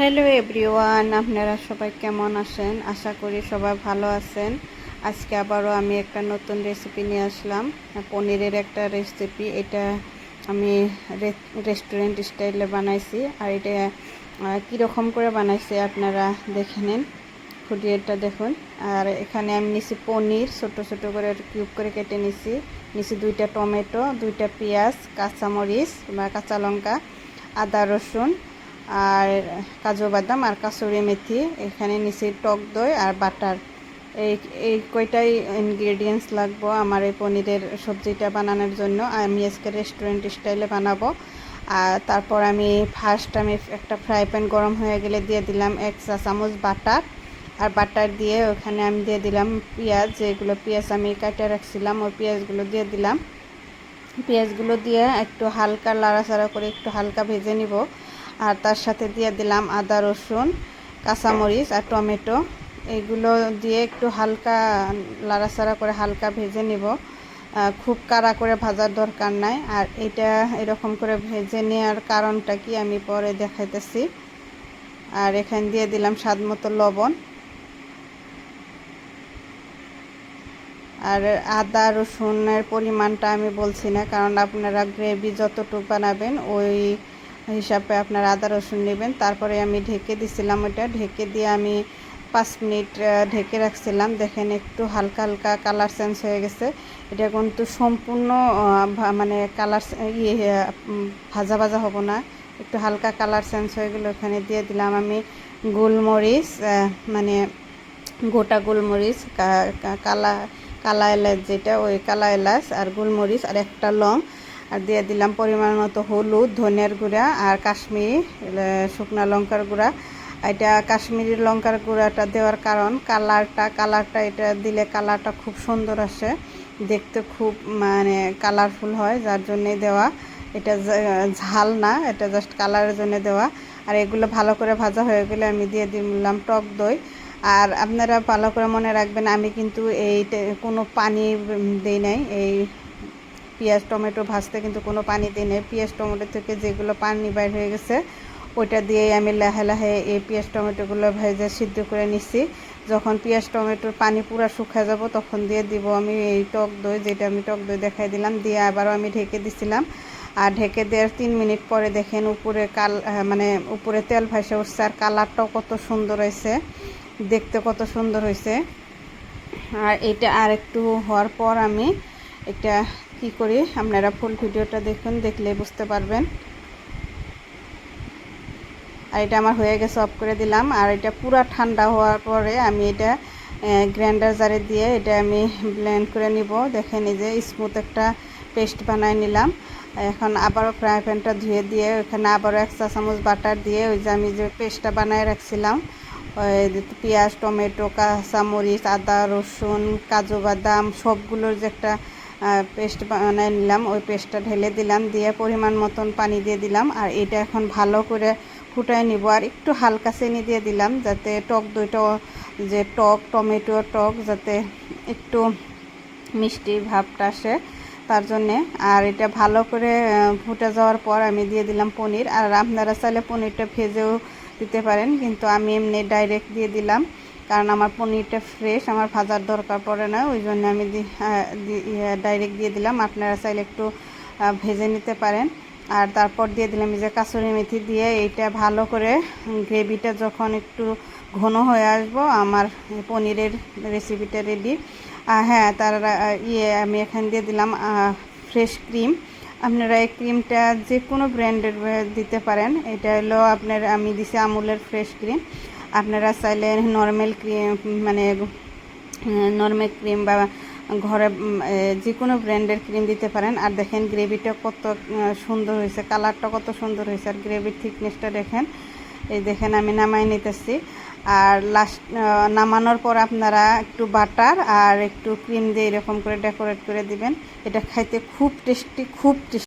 Hello everyone আপনারা সবাই কেমন আছেন? আশা করি সবাই ভালো আছেন। আজকে আবারও আমি একটা নতুন রেসিপি নিয়ে আসলাম। পনিরের একটা রেসিপি এটা আমি রেস্টুরেন্ট স্টাইলে বানাইছি। আর এটা কীরকম করে বানাইছি আপনারা দেখে নিন। ফুটিয়েটা দেখুন। আর এখানে আমি নিছি পনির, ছোট ছোট করে কিউব করে কেটে নিছি। নিছি দুইটা টমেটো, দুইটা পেঁয়াজ, কাঁচামরিচ বা কাঁচা লঙ্কা, আদা রসুন আর কাজু বাদাম আর কাসুরি মেথি, এখানে নিচে টক দই আর বাটার। এই এই কয়টাই ইনগ্রেডিয়েন্টস লাগবো আমার এই পনিরের সবজিটা বানানোর জন্য। আমি আজকে রেস্টুরেন্ট স্টাইলে বানাবো। আর তারপর আমি ফার্স্ট আমি একটা ফ্রাই প্যান গরম হয়ে গেলে দিয়ে দিলাম এক চা চামচ বাটার। আর বাটার দিয়ে ওখানে আমি দিয়ে দিলাম পেঁয়াজ, যেগুলো পেঁয়াজ আমি কাটে রাখছিলাম, ওই পেঁয়াজগুলো দিয়ে দিলাম। পেঁয়াজগুলো দিয়ে একটু হালকা, লাড়াচাড়া করে একটু হালকা ভেজে নিব। আর তার সাথে দিয়ে দিলাম আদা, রসুন, কাঁচামরিচ আর টমেটো। এগুলো দিয়ে একটু হালকা লাড়াচাড়া করে হালকা ভেজে নিব। খুব কাড়া করে ভাজার দরকার নাই। আর এটা এরকম করে ভেজে নেওয়ার কারণটা কি আমি পরে দেখাইতেছি। আর এখান দিয়ে দিলাম স্বাদ মতো লবণ। আর আদা, রসুনের পরিমাণটা আমি বলছি না, কারণ আপনারা গ্রেভি যতটুকু বানাবেন ওই হিসাবে আপনার আদা, রসুন নেবেন। তারপরে আমি ঢেকে দিছিলাম ওইটা। ঢেকে দিয়ে আমি পাঁচ মিনিট ঢেকে রাখছিলাম। দেখেন একটু হালকা হালকা কালার চেঞ্জ হয়ে গেছে। এটা কিন্তু সম্পূর্ণ মানে কালার ইয়ে ভাজা ভাজা হব না। একটু হালকা কালার চেঞ্জ হয়ে গেলো। ওখানে দিয়ে দিলাম আমি গোলমরিচ মানে গোটা গোলমরিচ কালা কালা এলাচ যেটা, ওই কালা এলাচ আর গোলমরিচ আর একটা লং। আর দিয়ে দিলাম পরিমাণ মতো হলুদ, ধনিয়ার গুঁড়া আর কাশ্মীরি শুকনা লঙ্কার গুঁড়া। এটা কাশ্মীরি লঙ্কার গুঁড়াটা দেওয়ার কারণ কালারটা কালারটা এটা দিলে কালারটা খুব সুন্দর আসে। দেখতে খুব মানে কালারফুল হয় যার জন্যে দেওয়া। এটা ঝাল না, এটা জাস্ট কালারের জন্য দেওয়া। আর এগুলো ভালো করে ভাজা হয়ে গেলে আমি দিয়ে দিলাম টক দই। আর আপনারা ভালো করে মনে রাখবেন, আমি কিন্তু এই কোনো পানি দিই নাই, এই পেঁয়াজ, টমেটো ভাজতে কিন্তু কোনো পানি দিই নাই। পেঁয়াজ, টমেটো থেকে যেগুলো পানি বাইর হয়ে গেছে, ওইটা দিয়েই আমি লাহে লাহে এই পেঁয়াজ, টমেটোগুলো ভেজে সিদ্ধ করে নিচ্ছি যখন পেঁয়াজ, টমেটোর পানি পুরো শুকিয়ে যাব, তখন দিয়ে দিব আমি এই টক দই, যেটা আমি টক দই দেখাই দিলাম, দিয়ে আবারও আমি ঢেকে দিছিলাম। আর ঢেকে দেওয়ার তিন মিনিট পরে দেখেন উপরে কাল মানে উপরে তেল ভাসে উঠছে, আর কালারটাও কত সুন্দর হয়েছে, দেখতে কত সুন্দর হয়েছে। আর এটা আর একটু হওয়ার পর আমি এটা কি করি? আপনারা ফুল ভিডিওটা দেখুন, দেখলে বুঝতে পারবেন। আর এটা আমার হয়ে গেছে, অফ করে দিলাম। আর এটা পুরো ঠান্ডা হওয়ার পরে আমি এটা গ্রাইন্ডার জারে দিয়ে এটা আমি ব্লেন্ড করে নিব। দেখে নিজে স্মুথ একটা পেস্ট বানায় নিলাম। এখন আবারও ফ্রাই প্যানটা ধুয়ে দিয়ে ওখানে আবারও এক চা চামচ বাটার দিয়ে ওই যে আমি যে পেস্টটা বানায় রাখছিলাম, ওই পেঁয়াজ, টমেটো, কাঁচামরিচ, আদা, রসুন, কাজু বাদাম, সবগুলোর যে একটা পেস্ট বানায় নিলাম, ওই পেস্টটা ঢেলে দিলাম, দিয়ে পরিমাণ মতন পানি দিয়ে দিলাম, আর এটা এখন ভালো করে ফুটাই নিব, আর একটু হালকা চিনি দিয়ে দিলাম, যাতে টক দইটা যে টক, টমেটো টক, যাতে একটু মিষ্টি ভাবটা আসে তার জন্যে। আর এটা ভালো করে ফুটে যাওয়ার পর আমি দিয়ে দিলাম পনির, আর আপনারা চাইলে পনিরটা ভেজেও দিতে পারেন, কিন্তু আমি এমনি ডাইরেক্ট দিয়ে দিলাম। কারণ আমার পনিরটা ফ্রেশ আমার ভাজার দরকার পড়ে না, ওই জন্য আমি ডাইরেক্ট দিয়ে দিলাম। আপনারা চাইলে একটু ভেজে নিতে পারেন। আর তারপর দিয়ে দিলাম এই যে কাসুরি মেথি দিয়ে, এইটা ভালো করে গ্রেভিটা যখন একটু ঘন হয়ে আসব, আমার পনিরের রেসিপিটা রেডি হ্যাঁ তার ইয়ে আমি এখান দিয়ে দিলাম ফ্রেশ ক্রিম আপনারা এই ক্রিমটা যে কোনো ব্র্যান্ডের দিতে পারেন। এটা হলো আপনার, আমি দিছি আমুলের ফ্রেশ ক্রিম। আপনারা চাইলে নর্মাল ক্রিম মানে নর্মাল ক্রিম বা ঘরে যে কোনো ব্র্যান্ডের ক্রিম দিতে পারেন। আর দেখেন গ্রেভিটা কত সুন্দর হয়েছে, কালারটা কত সুন্দর হয়েছে। আর গ্রেভির থিকনেসটা দেখেন। এই দেখেন, আমি নামাই নিতেছি। আর লাস্ট নামানোর পর আপনারা একটু বাটার আর একটু ক্রিম দিয়ে এরকম করে ডেকোরেট করে দিবেন। এটা খাইতে খুব টেস্টি খুব টেস্টি